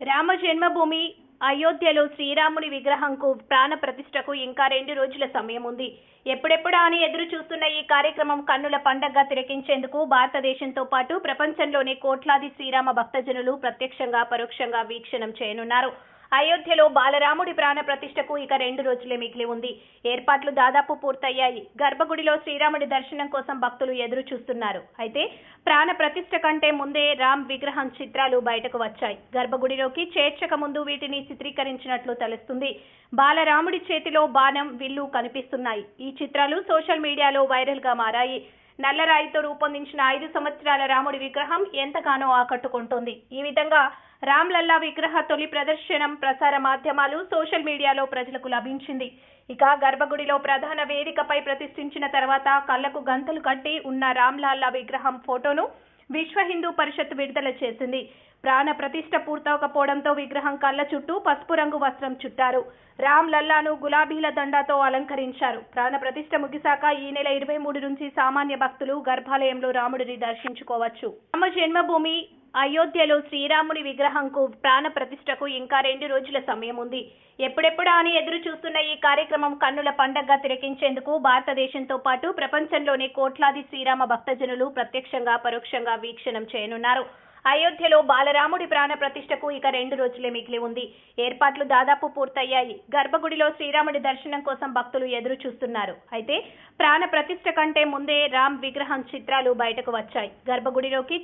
రామ జన్మభూమి అయోధ్యలో శ్రీరాముని విగ్రహంకు ప్రాణ ప్రతిష్టకు ఇంకా రెండు రోజుల సమయం ఉంది. ఎప్పుడెప్పుడా అని ఎదురు చూస్తున్న ఈ కార్యక్రమం కన్నుల పండగగా తిరకించేందుకు భారతదేశంతో పాటు ప్రపంచంలోని కోట్లాది శ్రీరామ భక్తజనులు ప్రత్యక్షంగా పరోక్షంగా వీక్షణం చేయనున్నారు. అయోధ్యలో బాలరాముడి ప్రాణ ప్రతిష్టకు ఇక రెండు రోజులే మిగిలి ఉంది. ఏర్పాట్లు దాదాపు పూర్తయ్యాయి. గర్భగుడిలో శ్రీరాముడి దర్శనం కోసం భక్తులు ఎదురు చూస్తున్నారు. అయితే ప్రాణ ప్రతిష్ట కంటే ముందే రామ్ విగ్రహం చిత్రాలు బయటకు వచ్చాయి. గర్భగుడిలోకి చేర్చక ముందు వీటిని చిత్రీకరించినట్లు తెలుస్తుంది. బాలరాముడి చేతిలో బాణం విల్లు కనిపిస్తున్నాయి. ఈ చిత్రాలు సోషల్ మీడియాలో వైరల్గా మారాయి. నల్లరాయితో రూపొందించిన ఐదు సంవత్సరాల రాముడి విగ్రహం ఎంతగానో ఆకట్టుకుంటోంది. ఈ విధంగా రామ్ లల్లా విగ్రహ తొలి ప్రదర్శనం ప్రసార మాధ్యమాలు సోషల్ మీడియాలో ప్రజలకు లభించింది. ఇక గర్భగుడిలో ప్రధాన వేదికపై ప్రతిష్ఠించిన తర్వాత కళ్ళకు గంతలు కట్టి ఉన్న రామ్లల్లా విగ్రహం ఫోటోను విశ్వ హిందూ పరిషత్ విడుదల చేసింది. ప్రాణ ప్రతిష్ఠ పూర్తవకపోవడంతో విగ్రహం కళ్ళ చుట్టూ పసుపు రంగు వస్త్రం చుట్టారు. రామ్ లల్లాను గులాబీల దండాతో అలంకరించారు. ప్రాణ ప్రతిష్ట ముగిశాక ఈ నెల ఇరవై మూడు నుంచి సామాన్య భక్తులు గర్భాలయంలో రాముడిని దర్శించుకోవచ్చు. రామ జన్మభూమి అయోధ్యలో శ్రీరాముని విగ్రహంకు ప్రాణ ప్రతిష్టకు ఇంకా రెండు రోజుల సమయం ఉంది ఎప్పుడెప్పుడా అని ఎదురు చూస్తున్న ఈ కార్యక్రమం కన్నుల పండగగా తిరకించేందుకు భారతదేశంతో పాటు ప్రపంచంలోని కోట్లాది శ్రీరామ భక్తజనులు ప్రత్యక్షంగా పరోక్షంగా వీక్షణం చేయనున్నారు. అయోధ్యలో బాలరాముడి ప్రాణ ప్రతిష్టకు ఇక రెండు రోజులే మిగిలి ఉంది. ఏర్పాట్లు దాదాపు పూర్తయ్యాయి. గర్భగుడిలో శ్రీరాముడి దర్శనం కోసం భక్తులు ఎదురు చూస్తున్నారు అయితే ప్రాణ ప్రతిష్ట కంటే ముందే రామ్ విగ్రహం చిత్రాలు బయటకు వచ్చాయి. గర్భగుడిలోకి